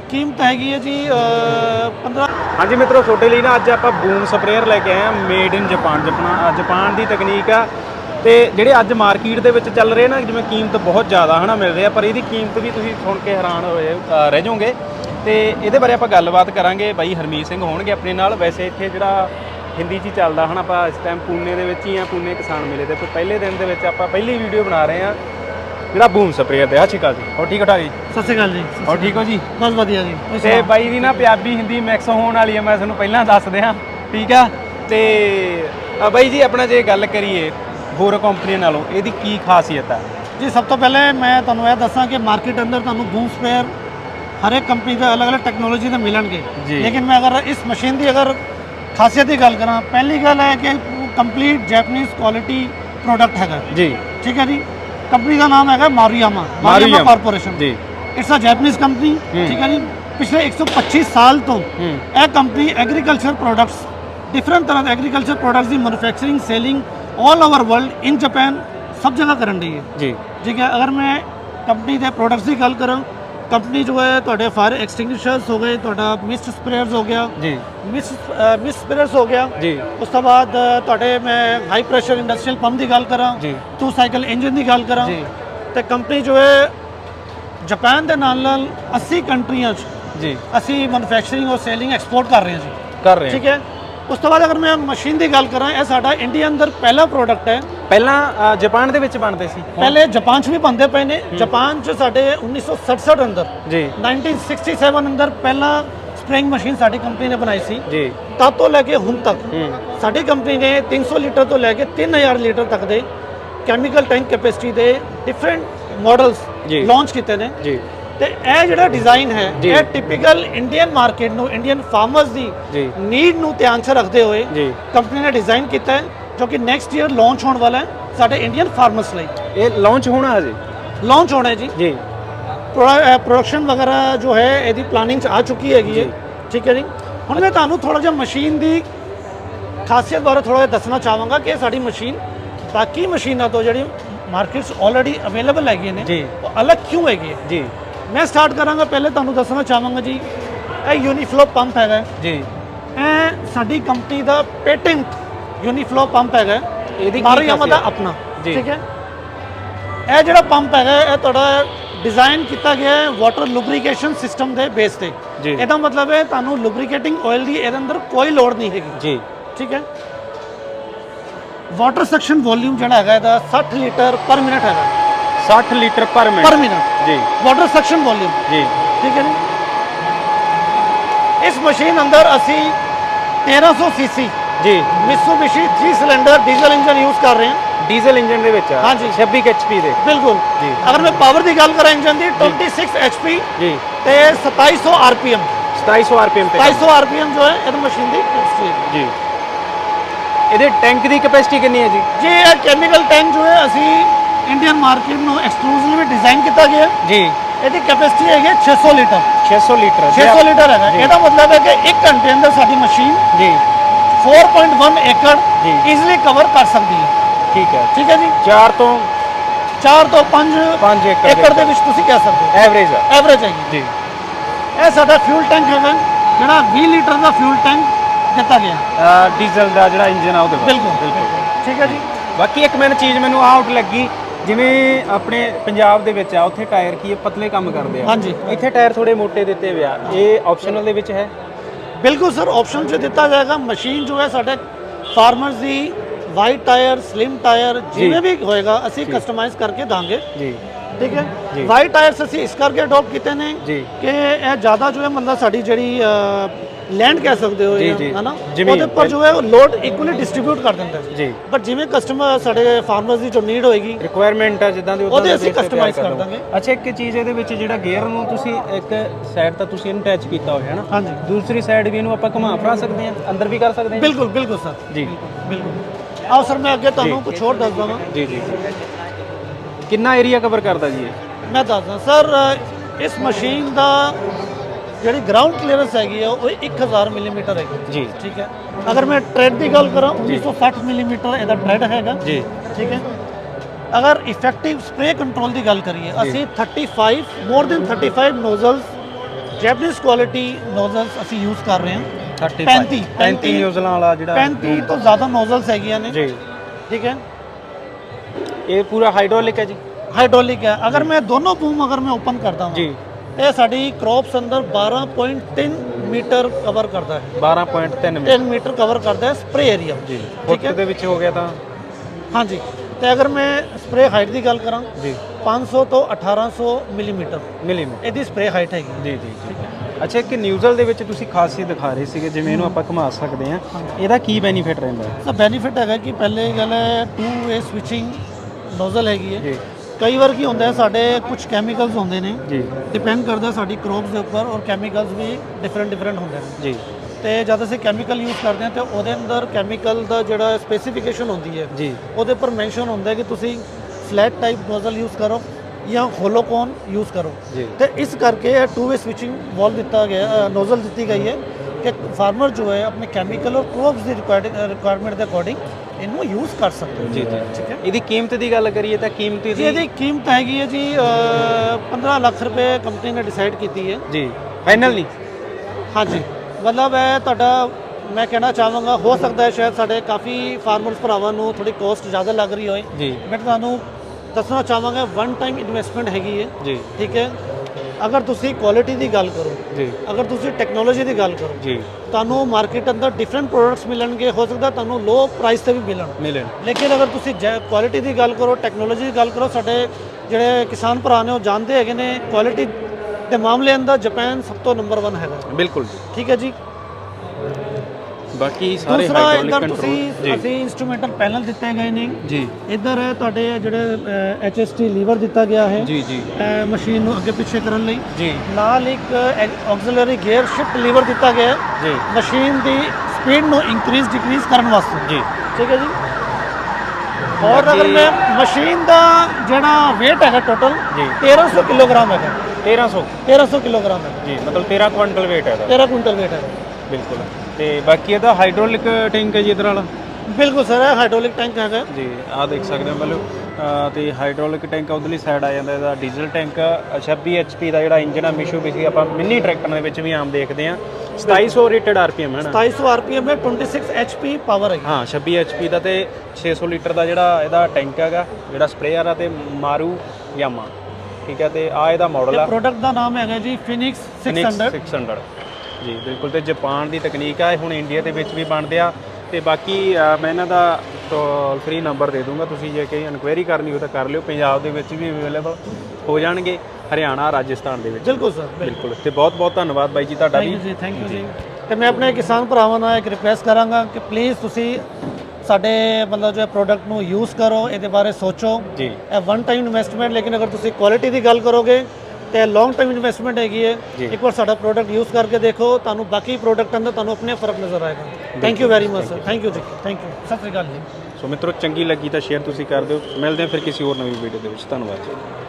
ਕੀਮਤ ਹੈਗੀ ਹੈ ਜੀ ਅ, 15 ਹਾਂਜੀ ਮਿੱਤਰੋ ਤੁਹਾਡੇ ਲਈ ਨਾ ਅੱਜ ਆਪਾਂ ਬੂਮ ਸਪਰੇਅਰ ਲੈ ਕੇ ਆਏ ਆ made in Japan Japan Japan ਦੀ ਤਕਨੀਕ ਆ। ਤੇ ਜਿਹੜੇ ਅੱਜ ਮਾਰਕੀਟ ਦੇ ਵਿੱਚ ਚੱਲ ਰਹੇ ਨਾ ਜਿਵੇਂ ਕੀਮਤ ਬਹੁਤ ਜ਼ਿਆਦਾ ਹਨਾ ਮਿਲ ਰਹੀ ਆ ਪਰ ਇਹਦੀ ਕੀਮਤ ਵੀ ਤੁਸੀਂ ਸੁਣ ਕੇ ਹੈਰਾਨ ਹੋਏ ਅ, ਰਹਿ ਜਾਓਗੇ। ਤੇ ਇਹਦੇ ਬਾਰੇ ਆਪਾਂ ਗੱਲਬਾਤ ਕਰਾਂਗੇ ਬਾਈ ਹਰਮੀਤ ਸਿੰਘ ਹੋਣਗੇ ਆਪਣੇ ਨਾਲ। ਵੈਸੇ ਇੱਥੇ ਜਿਹੜਾ ਹਿੰਦੀ 'ਚ ਹੀ ਚੱਲਦਾ ਹਨਾ ਆਪਾਂ ਇਸ ਟਾਈਮ ਪੂਨੇ ਦੇ ਵਿੱਚ ਹੀ ਆ ਪੂਨੇ ਕਿਸਾਨ ਮੇਲੇ ਦੇ। ਫਿਰ ਪਹਿਲੇ ਦਿਨ ਦੇ ਵਿੱਚ ਆਪਾਂ ਪਹਿਲੀ ਵੀਡੀਓ ਬਣਾ ਰਹੇ ਆ ਜਿਹੜਾ ਬੂਮ ਸਪਰੇਅਰ ਦੇ ਆ ਸ਼ਿਕਾ ਜੀ। ਹੋਰ ਠੀਕ ਠਾਕ ਜੀ? ਸਤਿ ਸ਼੍ਰੀ ਅਕਾਲ ਜੀ ਹੋਰ ਠੀਕ ਹੋ ਜੀ? ਬਸ ਵਧੀਆ ਜੀ ਤੁਸੀਂ ਤੇ ਸੁਣਾਓ? ਬਾਈ ਦੀ ਨਾ ਪੰਜਾਬੀ ਹਿੰਦੀ ਮਿਕਸ ਹੋਣ ਵਾਲੀ ਹੈ ਮੈਂ ਤੁਹਾਨੂੰ ਪਹਿਲਾਂ ਦੱਸ ਦਿਆਂ ਠੀਕ ਆ? ਤੇ ਅ, ਬਾਈ ਜੀ ਆਪਣਾ ਜੇ ਗੱਲ ਕਰੀਏ ਹੋਰ ਕੰਪਨੀਆਂ ਨਾਲੋਂ ਇਹਦੀ ਕੀ ਖਾਸੀਅਤ ਆ? ਜੀ ਸਭ ਤੋਂ ਪਹਿਲੇ ਮੈਂ ਤੁਹਾਨੂੰ ਇਹ ਦੱਸਾਂ ਕਿ ਮਾਰਕੀਟ ਅੰਦਰ ਤੁਹਾਨੂੰ ਬੂਮ ਸਪੇਅਰ ਹਰ ਇੱਕ ਕੰਪਨੀ ਦੇ ਅਲੱਗ-ਅਲੱਗ ਟੈਕਨੋਲੋਜੀ ਦੇ ਮਿਲਣਗੇ। ਜੀ। ਲੇਕਿਨ ਮੈਂ ਅਗਰ ਇਸ ਮਸ਼ੀਨ ਦੀ ਅਗਰ ਖਾਸੀਅਤ ਦੀ ਗੱਲ ਕਰਾਂ ਪਹਿਲੀ ਗੱਲ ਹੈ ਕਿ ਕੰਪਲੀਟ ਜੈਪਨੀਜ਼ ਕੁਆਲਿਟੀ ਪ੍ਰੋਡਕਟ ਹੈਗਾ। ਜੀ। ਠੀਕ ਹੈ ਜੀ? ਕੰਪਨੀ ਦਾ ਨਾਮ ਹੈਗਾ ਮਾਰੀਆਮਾ ਮਾਰੀਆਮਾ ਕਾਰਪੋਰੇਸ਼ਨ। ਜੀ। It's a Japanese company. ਠੀਕ ਹੈ ਜੀ? ਪਿਛਲੇ 125 ਸਾਲ ਤੋਂ ਇਹ ਕੰਪਨੀ ਐਗਰੀਕਲਚਰ ਪ੍ਰੋਡਕਟਸ ਡਿਫਰੈਂਟ ਤਰ੍ਹਾਂ ਦੇ agriculture products the manufacturing selling 올 over world in Japan ਸਭ ਜਗ੍ਹਾ ਕਰਨ ਦੀ ਹੈ। ਜੀ। ਠੀਕ ਹੈ ਅਗਰ ਮੈਂ ਕੰਪਨੀ ਦੇ ਪ੍ਰੋਡਕਟਸ ਦੀ ਗੱਲ ਕਰਾਂ ਕੰਪਨੀ ਜੋ ਹੈ ਤੁਹਾਡੇ ਫਾਇਰ ਐਕਸਟਿੰਗੁਇਸ਼ਰਸ ਹੋ ਗਏ ਤੁਹਾਡਾ ਮਿਸਟ ਸਪਰੇਅਰਸ ਹੋ ਗਿਆ। ਜੀ। ਮਿਸਟ ਮਿਸਟ ਸਪਰੇਅਰਸ ਹੋ ਗਿਆ। ਜੀ। ਉਸ ਤੋਂ ਬਾਅਦ ਤੁਹਾਡੇ ਮੈਂ ਹਾਈ ਪ੍ਰੈਸ਼ਰ ਇੰਡਸਟਰੀਅਲ ਪੰਪ ਦੀ ਗੱਲ ਕਰਾਂ ਜੀ। ਟੂ ਸਾਈਕਲ ਇੰਜਨ ਦੀ ਗੱਲ ਕਰਾਂ। ਜੀ। ਤੇ ਕੰਪਨੀ ਜੋ ਹੈ ਜਾਪਾਨ ਦੇ ਨਾਲ ਨਾਲ 80 ਕੰਟਰੀਆਂ 'ਚ ਜੀ। ਅਸੀਂ ਮੈਨੂਫੈਕਚਰਿੰਗ ਔਰ ਸੇਲਿੰਗ ਐਕਸਪੋਰਟ ਕਰ ਰਹੇ ਹਾਂ ਜੀ। ਕਰ ਰਹੇ ਠੀਕ ਹੈ? ਉਸ ਤੋਂ ਬਾਅਦ ਅਗਰ ਮੈਂ ਮਸ਼ੀਨ ਦੀ ਗੱਲ ਕਰਾਂ ਇਹ ਸਾਡਾ ਇੰਡੀਆ ਅੰਦਰ ਪਹਿਲਾ ਪ੍ਰੋਡਕਟ ਹੈ। ਪਹਿਲਾਂ ਜਾਪਾਨ ਦੇ ਵਿੱਚ ਬਣਦੇ ਸੀ। ਪਹਿਲੇ ਜਾਪਾਨ 'ਚ ਵੀ ਬੰਦੇ ਪਏ ਨੇ। ਜਾਪਾਨ 'ਚ ਸਾਡੇ 1967 ਅੰਦਰ ਜੀ। 1967 ਅੰਦਰ ਪਹਿਲਾ ਸਪ੍ਰਿੰਗ ਮਸ਼ੀਨ ਸਾਡੀ ਕੰਪਨੀ ਨੇ ਬਣਾਈ ਸੀ। ਜੀ। ਤਦ ਤੋਂ ਲੈ ਕੇ ਹੁਣ ਤੱਕ ਸਾਡੀ ਕੰਪਨੀ ਨੇ 300 ਲੀਟਰ ਤੋਂ ਲੈ ਕੇ 3000 ਲੀਟਰ ਤੱਕ ਦੇ ਕੈਮੀਕਲ ਟੈਂਕ ਕੈਪੈਸਿਟੀ ਦੇ ਡਿਫਰੈਂਟ ਮਾਡਲਸ। ਲਾਂਚ ਕੀਤੇ ਨੇ। ਜੀ। ਤੇ ਇਹ ਜਿਹੜਾ ਡਿਜ਼ਾਈਨ ਹੈ। ਇਹ ਟਿਪੀਕਲ ਇੰਡੀਅਨ ਮਾਰਕੀਟ ਨੂੰ ਇੰਡੀਅਨ ਫਾਰਮਰਸ ਦੀ ਨੀਡ ਨੂੰ ਧਿਆਨ 'ਚ ਰੱਖਦੇ ਹੋਏ ਕੰਪਨੀ ਨੇ ਡਿਜ਼ਾਈਨ ਕੀਤਾ ਹੈ। ਜੋ ਕਿ ਨੈਕਸਟ ਈਅਰ ਲਾਂਚ ਹੋਣ ਵਾਲਾ ਹੈ ਸਾਡੇ ਇੰਡੀਅਨ ਫਾਰਮਰਸ ਲਈ। ਇਹ ਲਾਂਚ ਹੋਣਾ ਹਜੇ? ਲਾਂਚ ਹੋਣਾ ਹੈ ਜੀ। ਜੀ। ਪ੍ਰੋਡਕਸ਼ਨ ਵਗੈਰਾ ਜੋ ਹੈ ਇਹਦੀ ਪਲਾਨਿੰਗ 'ਚ ਆ ਚੁੱਕੀ ਹੈਗੀ ਹੈ। ਠੀਕ ਹੈ ਜੀ। ਹੁਣ ਮੈਂ ਤੁਹਾਨੂੰ ਥੋੜਾ ਜਿਹਾ ਮਸ਼ੀਨ ਦੀ ਖਾਸੀਅਤ ਬਾਰੇ ਥੋੜਾ ਜਿਹਾ ਦੱਸਣਾ ਚਾਹਾਂਗਾ ਕਿ ਇਹ ਸਾਡੀ ਮਸ਼ੀਨ ਬਾਕੀ ਮਸ਼ੀਨਾਂ ਤੋਂ ਜਿਹੜੀ ਮਾਰਕੀਟ 'ਚ ਆਲਰੇਡੀ ਅਵੇਲੇਬਲ ਹੈਗੀਆਂ ਨੇ ਜੀ। ਉਹ ਅਲੱਗ ਕਿਉਂ ਹੈਗੀ ਹੈ? ਜੀ। ਮੈਂ ਸਟਾਰਟ ਕਰਾਂਗਾ ਪਹਿਲੇ ਤੁਹਾਨੂੰ ਦੱਸਣਾ ਚਾਹਾਂਗਾ ਜੀ ਇਹ ਯੂਨੀਫਲੋ ਪੰਪ ਹੈਗਾ। ਜੀ। ਇਹ ਸਾਡੀ ਕੰਪਨੀ ਦਾ ਪੇਟੈਂਟ ਯੂਨੀਫਲੋ ਪੰਪ ਹੈਗਾ ਇਹਦੀ ਕੀ ਮਾਰੀਆਮਾ ਦਾ ਖਾਸੀਅਤ? ਆਪਣਾ। ਜੀ। ਠੀਕ ਹੈ? ਇਹ ਜਿਹੜਾ ਪੰਪ ਹੈਗਾ ਇਹ ਤੁਹਾਡਾ ਡਿਜ਼ਾਈਨ ਕੀਤਾ ਗਿਆ ਹੈ ਵਾਟਰ ਲੁਬਰੀਕੇਸ਼ਨ ਸਿਸਟਮ ਦੇ ਬੇਸ ਤੇ। ਜੀ। ਇਹਦਾ ਮਤਲਬ ਹੈ ਤੁਹਾਨੂੰ ਲੁਬਰੀਕੇਟਿੰਗ ਆਇਲ ਦੀ ਇਹਦੇ ਅੰਦਰ ਕੋਈ ਲੋੜ ਨਹੀਂ ਹੈਗੀ। ਜੀ। ਠੀਕ ਹੈ? ਵਾਟਰ ਸੈਕਸ਼ਨ ਵੋਲਿਊਮ ਜਿਹੜਾ ਹੈਗਾ ਇਹਦਾ 60 ਲੀਟਰ ਪਰ ਮਿੰਟ ਹੈਗਾ। 60 ਲੀਟਰ ਪਰ ਮਿੰਟ ਪਰ ਮਿੰਟ ਜੀ। ਵਾਟਰ ਸੈਕਸ਼ਨ ਵੋਲਿਊਮ ਜੀ। ਠੀਕ ਹੈ ਜੀ? ਇਸ ਮਸ਼ੀਨ ਅੰਦਰ ਅਸੀਂ 1300 ਸੀਸੀ ਜੀ। Mitsubishi 3 cylinder diesel engine use ਕਰ ਰਹੇ ਹਾਂ। ਡੀਜ਼ਲ ਇੰਜਨ ਦੇ ਵਿੱਚ ਆ। ਹਾਂਜੀ। 26 HP ਦੇ। ਬਿਲਕੁਲ। ਜੀ। ਅਗਰ ਮੈਂ ਪਾਵਰ ਦੀ ਗੱਲ ਕਰਾਂ ਇੰਜਨ ਦੀ 26 HP ਜੀ। ਤੇ 2700 RPM 2700 RPM ਤੇ 2700 RPM ਜੋ ਹੈ ਇਹ ਮਸ਼ੀਨ ਦੀ capacity ਹੈ। ਜੀ। ਇਹਦੇ ਟੈਂਕ ਦੀ ਕੈਪੈਸਿਟੀ ਕਿੰਨੀ ਹੈ ਜੀ? ਜੀ ਇਹ ਕੈਮੀਕਲ ਟੈਂਕ ਜੋ ਹੈ ਅਸੀਂ ਇੰਡੀਅਨ ਮਾਰਕੀਟ ਨੂੰ ਐਕਸਕਲੂਸਿਵਲੀ ਡਿਜ਼ਾਈਨ ਕੀਤਾ ਗਿਆ ਹੈ। ਜੀ। ਇਹਦੀ ਕੈਪੈਸਿਟੀ ਹੈਗੀ ਹੈ 600 ਲੀਟਰ। 600 ਲੀਟਰ। 600 ਲੀਟਰ ਹੈਗਾ ਜੀ। ਇਹਦਾ ਮਤਲਬ ਹੈ ਕਿ ਇੱਕ ਘੰਟੇ ਅੰਦਰ ਸਾਡੀ ਮਸ਼ੀਨ ਜੀ। 4.1 ਏਕੜ ਜੀ। ਈਜ਼ੀਲੀ ਕਵਰ ਕਰ ਸਕਦੀ ਹੈ। ਠੀਕ ਹੈ। ਠੀਕ ਹੈ ਜੀ? 4 ਤੋਂ 4 ਤੋਂ 5 5 ਏਕੜ ਏਕੜ ਦੇ ਵਿੱਚ। ਤੁਸੀਂ ਕਹਿ ਸਕਦੇ ਹੋ। ਐਵਰੇਜ ਆ ਐਵਰੇਜ ਹੈਗੀ ਜੀ। ਇਹ ਸਾਡਾ ਫਿਊਲ ਟੈਂਕ ਹੈਗਾ ਜਿਹੜਾ 20 ਲੀਟਰ ਦਾ ਫਿਊਲ ਟੈਂਕ ਦਿੱਤਾ ਗਿਆ। ਡੀਜ਼ਲ ਦਾ ਜਿਹੜਾ ਇੰਜਨ ਆ ਉਹਦੇ ਵਿੱਚ। ਬਿਲਕੁਲ। ਠੀਕ ਹੈ ਜੀ। ਬਾਕੀ ਇੱਕ ਮੈਨੂੰ ਚੀਜ਼ ਮੈਨੂੰ ਆਊਟ ਲੱਗੀ ਜਿਵੇਂ ਆਪਣੇ ਪੰਜਾਬ ਦੇ ਵਿੱਚ ਆ ਉੱਥੇ ਟਾਇਰ ਕੀ ਹੈ ਪਤਲੇ ਕੰਮ ਕਰਦੇ ਆ। ਹਾਂਜੀ। ਇੱਥੇ ਟਾਇਰ ਥੋੜੇ ਮੋਟੇ ਦਿੱਤੇ ਹੋਏ ਆ। ਇਹ ਆਪਸ਼ਨਲ ਦੇ ਵਿੱਚ ਹੈ? ਬਿਲਕੁਲ ਸਰ ਆਪਸ਼ਨ 'ਚ ਦਿੱਤਾ ਜਾਏਗਾ। ਮਸ਼ੀਨ ਜੋ ਹੈ ਸਾਡੇ ਫਾਰਮਰਸ ਦੀ ਵਾਈਟ ਟਾਇਰ ਸਲਿਮ ਟਾਇਰ ਜਿਵੇਂ ਵੀ ਹੋਏਗਾ ਅਸੀਂ ਕਸਟਮਾਈਜ਼ ਕਰਕੇ ਦਾਂਗੇ। ਜੀ। ਠੀਕ। ਹੈ? ਵਾਈਟ ਟਾਇਰਸ ਅਸੀਂ ਇਸ ਕਰਕੇ ਅਡਾਪਟ ਕੀਤੇ ਨੇ। ਕਿ ਇਹ ਜ਼ਿਆਦਾ ਜੋ ਹੈ ਮਤਲਬ ਸਾਡੀ ਜਿਹੜੀ ਲੈਂਡ ਕਹਿ ਸਕਦੇ ਹੋ ਜੀ। ਹਨਾ। ਉਹਦੇ ਉੱਪਰ ਜੋ ਹੈ ਲੋਡ ਇਕੁਅਲੀ ਡਿਸਟ੍ਰੀਬਿਊਟ ਕਰ ਦਿੰਦਾ ਹੈ। ਜੀ। ਬਟ ਜਿਵੇਂ ਕਸਟਮਰ ਸਾਡੇ ਫਾਰਮਰਸ ਦੀ ਜੋ ਨੀਡ ਹੋਏਗੀ ਰਿਕੁਆਇਰਮੈਂਟ ਆ ਜਿੱਦਾਂ ਦੀ ਉਹਦੇ ਅਸੀਂ customize ਕਰ। ਦਾਂਗੇ। ਅੱਛਾ ਇੱਕ ਚੀਜ਼ ਇਹਦੇ ਵਿੱਚ ਜਿਹੜਾ ਗੇਅਰ ਨੂੰ ਤੁਸੀਂ ਇੱਕ ਸਾਈਡ ਤਾਂ ਤੁਸੀਂ ਇਹਨੂੰ ਅਟੈਚ ਕੀਤਾ ਹੋਇਆ ਹੈ ਨਾ ਹਾਂਜੀ। ਦੂਸਰੀ ਸਾਈਡ ਵੀ ਇਹਨੂੰ ਆਪਾਂ ਘੁਮਾ ਫਰਾ ਸਕਦੇ ਹਾਂ ਅੰਦਰ ਵੀ ਕਰ ਸਕਦੇ ਹਾਂ? ਬਿਲਕੁਲ ਬਿਲਕੁਲ ਸਰ। ਜੀ। ਬਿਲਕੁਲ। ਆਓ ਸਰ ਮੈਂ ਅੱਗੇ ਤੁਹਾਨੂੰ ਕੁਝ ਹੋਰ ਦੱਸ ਦਵਾਂ। ਜੀ ਜੀ। ਕਿੰਨਾ ਏਰੀਆ ਕਵਰ ਕਰਦਾ ਜੀ ਇਹ? ਮੈਂ ਦੱਸਦਾ ਸਰ ਇਸ ਮਸ਼ੀਨ ਦਾ ਜਿਹੜੀ ਗਰਾਊਂਡ ਕਲੀਅਰੈਂਸ ਹੈਗੀ ਆ ਉਹ 1000 ਮਿਲੀਮੀਟਰ ਹੈਗੀ। ਜੀ। ਠੀਕ ਹੈ? ਅਗਰ ਮੈਂ ਟ੍ਰੈਡ ਦੀ ਗੱਲ ਕਰਾਂ 1960 ਮਿਲੀਮੀਟਰ ਇਹਦਾ ਟ੍ਰੈਡ ਹੈਗਾ। ਜੀ। ਠੀਕ ਹੈ? ਅਗਰ ਇਫੈਕਟਿਵ ਸਪਰੇ ਕੰਟਰੋਲ ਦੀ ਗੱਲ ਕਰੀਏ ਅਸੀਂ 35 more than 35 nozzles Japanese quality nozzles ਅਸੀਂ ਯੂਜ਼ ਕਰ ਰਹੇ ਹਾਂ। 35 35 ਨਿਊਜ਼ਲਾਂ ਵਾਲਾ ਜਿਹੜਾ 35 ਤੋਂ ਜ਼ਿਆਦਾ ਨੋਜ਼ਲਸ ਹੈਗੀਆਂ ਨੇ। ਜੀ। ਠੀਕ ਹੈ? ਇਹ ਪੂਰਾ ਹਾਈਡ੍ਰੋਲਿਕ ਹੈ ਜੀ। ਹਾਈਡ੍ਰੋਲਿਕ ਹੈ। ਅਗਰ ਮੈਂ ਦੋਨੋਂ ਬੂਮ ਅਗਰ ਮੈਂ ਓਪਨ ਕਰਦਾ ਹਾਂ ਜੀ। ਇਹ ਸਾਡੀ ਕ੍ਰੌਪਸ ਅੰਦਰ 12.3 ਮੀਟਰ ਕਵਰ ਕਰਦਾ ਹੈ। 12.3 ਮਿੰਟ 3 ਮੀਟਰ। ਕਵਰ ਕਰਦਾ ਹੈ ਸਪਰੇ ਏਰੀਆ ਜੀ। ਠੀਕ ਫੁੱਟ ਹੈ ਦੇ ਵਿੱਚ ਹੋ ਗਿਆ ਤਾਂ? ਹਾਂਜੀ। ਤੇ ਅਗਰ ਮੈਂ ਸਪਰੇ ਹਾਈਟ ਦੀ ਗੱਲ ਕਰਾਂ ਜੀ। 500 ਤੋਂ 1800 ਮਿਲੀਮੀਟਰ। ਮਿਲੀਮੀਟਰ। ਇਹਦੀ ਸਪਰੇ ਹਾਈਟ ਹੈਗੀ ਜੀ ਜੀ ਅੱਛਾ ਇੱਕ ਨਿਊਜ਼ਲ ਦੇ ਵਿੱਚ ਤੁਸੀਂ ਖਾਸੀਅਤ ਦਿਖਾ ਰਹੇ ਸੀਗੇ ਜਿਵੇਂ ਇਹਨੂੰ ਆਪਾਂ ਘੁਮਾ ਸਕਦੇ ਹਾਂ। ਇਹਦਾ ਕੀ ਬੈਨੀਫਿਟ ਰਹਿੰਦਾ ਹੈ? ਬੈਨੀਫਿਟ ਹੈਗਾ ਕਿ ਪਹਿਲੇ ਗੱਲ ਹੈ ਟੂ ਵੇ ਸਵਿਚਿੰਗ ਨੋਜ਼ਲ ਹੈਗੀ ਹੈ। ਜੀ। ਕਈ ਵਾਰ ਕੀ ਹੁੰਦਾ ਹੈ ਸਾਡੇ ਕੁਝ ਕੈਮੀਕਲਸ ਹੁੰਦੇ ਨੇ ਜੀ। ਡਿਪੈਂਡ ਕਰਦਾ ਸਾਡੀ ਕ੍ਰੌਪਸ ਦੇ ਉੱਪਰ ਔਰ ਕੈਮੀਕਲਸ ਵੀ ਡਿਫਰੈਂਟ ਡਿਫਰੈਂਟ ਹੁੰਦੇ ਨੇ। ਜੀ। ਤੇ ਜਦ ਅਸੀਂ ਕੈਮੀਕਲ ਯੂਜ਼ ਕਰਦੇ ਹਾਂ ਤੇ ਉਹਦੇ ਅੰਦਰ ਕੈਮੀਕਲ ਦਾ ਜਿਹੜਾ ਸਪੈਸੀਫਿਕੇਸ਼ਨ ਹੁੰਦੀ ਹੈ ਜੀ। ਉਹਦੇ ਉੱਪਰ ਮੈਂਸ਼ਨ ਹੁੰਦਾ ਹੈ ਕਿ ਤੁਸੀਂ ਫਲੈਟ ਟਾਈਪ ਨੋਜ਼ਲ ਯੂਜ਼ ਕਰੋ ਜਾਂ ਹੋਲੋਕੋਨ ਯੂਜ਼ ਕਰੋ। ਜੀ। ਤੇ ਇਸ ਕਰਕੇ ਇਹ ਟੂ ਵੇ ਸਵਿਚਿੰਗ ਵਾਲ ਦਿੱਤਾ ਗਿਆ ਨੋਜ਼ਲ ਦਿੱਤੀ ਗਈ ਹੈ ਕਿ ਫਾਰਮਰ ਜੋ ਹੈ ਆਪਣੇ ਕੈਮੀਕਲ ਔਰ ਕ੍ਰੌਪਸ ਦੀ ਰਿਕੁਆਇਰਮੈਂਟ ਦੇ ਅਕੋਰਡਿੰਗ ਇਹਨੂੰ ਯੂਜ਼ ਕਰ ਸਕਦੇ ਹੋ। ਜੀ ਜੀ। ਠੀਕ ਹੈ। ਇਹਦੀ ਕੀਮਤ ਦੀ ਗੱਲ ਕਰੀਏ ਤਾਂ ਕੀਮਤ ਜੀ ਇਹਦੀ ਕੀਮਤ ਹੈਗੀ ਹੈ ਜੀ ਅ, 15 ਲੱਖ ਰੁਪਏ ਕੰਪਨੀ ਨੇ ਡਿਸਾਈਡ ਕੀਤੀ ਹੈ। ਜੀ। ਫਾਈਨਲ ਨਹੀਂ? ਹਾਂਜੀ। ਮਤਲਬ ਹੈ ਤੁਹਾਡਾ ਮੈਂ ਕਹਿਣਾ ਚਾਹਾਂਗਾ ਹੋ ਸਕਦਾ ਹੈ ਸ਼ਾਇਦ ਸਾਡੇ ਕਾਫੀ ਫਾਰਮਰਸ ਭਰਾਵਾਂ ਨੂੰ ਥੋੜੀ ਕੋਸਟ ਜ਼ਿਆਦਾ ਲੱਗ ਰਹੀ ਹੋਏ। ਜੀ। ਬਟ ਤੁਹਾਨੂੰ ਦੱਸਣਾ ਚਾਹਾਂਗਾ ਵਨ ਟਾਈਮ ਇਨਵੈਸਟਮੈਂਟ ਹੈਗੀ ਹੈ। ਜੀ। ਠੀਕ ਹੈ। ਅਗਰ ਤੁਸੀਂ ਕੁਆਲਿਟੀ ਦੀ ਗੱਲ ਕਰੋ ਜੀ। ਅਗਰ ਤੁਸੀਂ ਟੈਕਨੋਲੋਜੀ ਦੀ ਗੱਲ ਕਰੋ ਜੀ। ਤੁਹਾਨੂੰ ਮਾਰਕੀਟ ਅੰਦਰ ਡਿਫਰੈਂਟ ਪ੍ਰੋਡਕਟਸ ਮਿਲਣਗੇ ਹੋ ਸਕਦਾ ਤੁਹਾਨੂੰ ਲੋ ਪ੍ਰਾਈਸ ਤੇ ਵੀ ਮਿਲਣ। ਮਿਲਣ। ਲੇਕਿਨ ਅਗਰ ਤੁਸੀਂ ਕੁਆਲਿਟੀ ਦੀ ਗੱਲ ਕਰੋ ਟੈਕਨੋਲੋਜੀ ਦੀ ਗੱਲ ਕਰੋ ਸਾਡੇ ਜਿਹੜੇ ਕਿਸਾਨ ਭਰਾ ਨੇ ਉਹ ਜਾਣਦੇ ਹੈਗੇ ਨੇ ਕੁਆਲਿਟੀ ਦੇ ਮਾਮਲੇ ਅੰਦਰ ਜਾਪਾਨ ਸਭ ਤੋਂ ਨੰਬਰ 1 ਹੈਗਾ। ਬਿਲਕੁਲ ਜੀ। ਠੀਕ ਹੈ ਜੀ? ਬਾਕੀ ਸਾਰੇ ਦੂਸਰਾ ਹਾਈਡ੍ਰੋਲਿਕ ਕੰਟਰੋਲ ਜੀ। ਅਸੀਂ ਇਨਸਟਰੂਮੈਂਟਲ ਪੈਨਲ ਦਿੱਤੇ ਗਏ ਨੇ। ਜੀ। ਇੱਧਰ ਤੁਹਾਡੇ ਜਿਹੜੇ ਐਚਐਸਟੀ ਲੀਵਰ ਦਿੱਤਾ ਗਿਆ ਹੈ। ਜੀ ਜੀ। ਮਸ਼ੀਨ ਨੂੰ ਅੱਗੇ ਪਿੱਛੇ ਕਰਨ ਲਈ। ਜੀ। ਨਾਲ ਇੱਕ ਆਕਸੀਲਰੀ ਗੇਅਰ ਸ਼ਿਫਟ ਲੀਵਰ ਦਿੱਤਾ ਗਿਆ ਹੈ। ਜੀ। ਮਸ਼ੀਨ ਦੀ ਸਪੀਡ ਨੂੰ ਇੰਕਰੀਜ਼ ਡਿਕਰੀਜ਼ ਕਰਨ ਵਾਸਤੇ। ਜੀ। ਠੀਕ ਹੈ ਜੀ? ਔਰ ਅਗਰ ਮੈਂ ਮਸ਼ੀਨ ਦਾ ਜਿਹੜਾ weight ਹੈਗਾ ਟੋਟਲ ਜੀ। 1300 ਕਿਲੋਗ੍ਰਾਮ ਹੈਗਾ। 1300 1300 ਕਿਲੋਗ੍ਰਾਮ ਹੈਗਾ। ਜੀ ਮਤਲਬ 13 ਕੁਇੰਟਲ weight ਹੈ ਇਹਦਾ 13 ਕੁਇੰਟਲ weight ਹੈਗਾ। ਬਿਲਕੁਲ। ਤੇ ਬਾਕੀ ਇਹਦਾ ਹਾਈਡ੍ਰੋਲਿਕ ਟੈਂਕ ਹੈ ਜੀ ਇਧਰ ਵਾਲਾ ਬਿਲਕੁਲ ਸਰ ਇਹ ਹਾਈਡ੍ਰੋਲਿਕ ਟੈਂਕ ਹੈਗਾ। ਜੀ ਆਹ ਦੇਖ ਸਕਦੇ ਹੋ ਮਤਲਬ ਅਹ ਤੇ ਹਾਈਡ੍ਰੋਲਿਕ ਟੈਂਕ ਉਧਰਲੀ ਸਾਈਡ ਆ ਜਾਂਦਾ ਇਹਦਾ ਡੀਜ਼ਲ ਟੈਂਕ 26 HP ਦਾ ਜਿਹੜਾ ਇੰਜਨ ਆ ਮਿਸ਼ੂਬਿਸ਼ੀ ਆਪਾਂ ਮਿੰਨੀ ਟਰੈਕਟਰਾਂ ਦੇ ਵਿੱਚ ਵੀ ਆਮ ਦੇਖਦੇ ਆ 2700 ਰੇਟਡ ਆਰਪੀਐਮ ਹੈ ਨਾ? 2700 ਆਰਪੀਐਮ ਹੈ 26 HP ਪਾਵਰ ਹੈਗੀ। ਹਾਂ 26 HP ਦਾ ਤੇ 600 ਲੀਟਰ ਦਾ ਜਿਹੜਾ ਇਹਦਾ ਟੈਂਕ ਹੈਗਾ ਜਿਹੜਾ ਸਪਰੇਅਰ ਆ ਤੇ ਮਾਰੂ ਯਾਮਾ। ਠੀਕ ਹੈ ਤੇ ਆ ਇਹਦਾ ਮਾਡਲ ਆ। ਪ੍ਰੋਡਕਟ ਦਾ ਨਾਮ ਹੈਗਾ ਜੀ ਫਿਨਿਕਸ 600 600 ਜੀ ਬਿਲਕੁਲ। ਤੇ ਜਾਪਾਨ ਦੀ ਤਕਨੀਕ ਆ ਇਹ ਹੁਣ ਇੰਡੀਆ ਦੇ ਵਿੱਚ ਵੀ ਬਣਦੇ ਆ। ਤੇ ਬਾਕੀ ਅ, ਮੈਂ ਇਹਨਾਂ ਦਾ ਟੋਲ ਫ੍ਰੀ ਨੰਬਰ ਦੇ ਦੂੰਗਾ। ਤੁਸੀਂ ਜੇ ਕੋਈ ਇਨਕੁਆਇਰੀ ਕਰਨੀ ਹੋ ਤਾਂ ਕਰ ਲਿਓ। ਪੰਜਾਬ ਦੇ ਵਿੱਚ ਵੀ ਅਵੇਲੇਬਲ ਹੋ ਜਾਣਗੇ। ਹਰਿਆਣਾ ਰਾਜਸਥਾਨ ਦੇ ਵਿੱਚ। ਬਿਲਕੁਲ ਸਰ ਬਿਲਕੁਲ। ਤੇ ਬਹੁਤ ਬਹੁਤ ਧੰਨਵਾਦ ਬਾਈ ਜੀ ਤੁਹਾਡਾ ਥੈਂਕ ਵੀ ਯੂ ਜੀ ਥੈਂਕ ਯੂ ਜੀ। ਤੇ ਮੈਂ ਆਪਣੇ ਕਿਸਾਨ ਭਰਾਵਾਂ ਨਾਲ ਇੱਕ ਰਿਕੁਐਸਟ ਕਰਾਂਗਾ ਕਿ ਪਲੀਜ਼ ਤੁਸੀਂ ਸਾਡੇ ਮਤਲਬ ਜੋ ਪ੍ਰੋਡਕਟ ਨੂੰ ਯੂਜ਼ ਕਰੋ ਇਹਦੇ ਬਾਰੇ ਸੋਚੋ। ਜੀ। ਇਹ ਵਨ ਟਾਈਮ ਇਨਵੈਸਟਮੈਂਟ ਲੇਕਿਨ ਅਗਰ ਤੁਸੀਂ ਕੁਆਲਿਟੀ ਦੀ ਗੱਲ ਕਰੋਗੇ ਤੇ ਲੌਂਗ ਟਾਈਮ ਇਨਵੈਸਟਮੈਂਟ ਹੈਗੀ ਹੈ। ਇੱਕ ਵਾਰ ਸਾਡਾ ਪ੍ਰੋਡਕਟ ਯੂਜ਼ ਕਰਕੇ ਦੇਖੋ ਤੁਹਾਨੂੰ ਬਾਕੀ ਪ੍ਰੋਡਕਟ ਅੰਦਰ ਤੁਹਾਨੂੰ ਆਪਣੇ ਫ਼ਰਕ ਨਜ਼ਰ ਆਏਗਾ। Thank you very much sir thank you ਜੀ। ਥੈਂਕ ਯੂ ਸਤਿ ਸ੍ਰੀ ਅਕਾਲ ਜੀ। ਸੋ ਮਿੱਤਰੋ ਚੰਗੀ ਲੱਗੀ ਤਾਂ ਸ਼ੇਅਰ ਤੁਸੀਂ ਕਰ ਦਿਓ। ਮਿਲਦੇ ਹਾਂ ਫਿਰ ਕਿਸੇ ਹੋਰ ਨਵੀਂ ਵੀਡੀਓ ਦੇ ਵਿੱਚ। ਧੰਨਵਾਦ ਜੀ।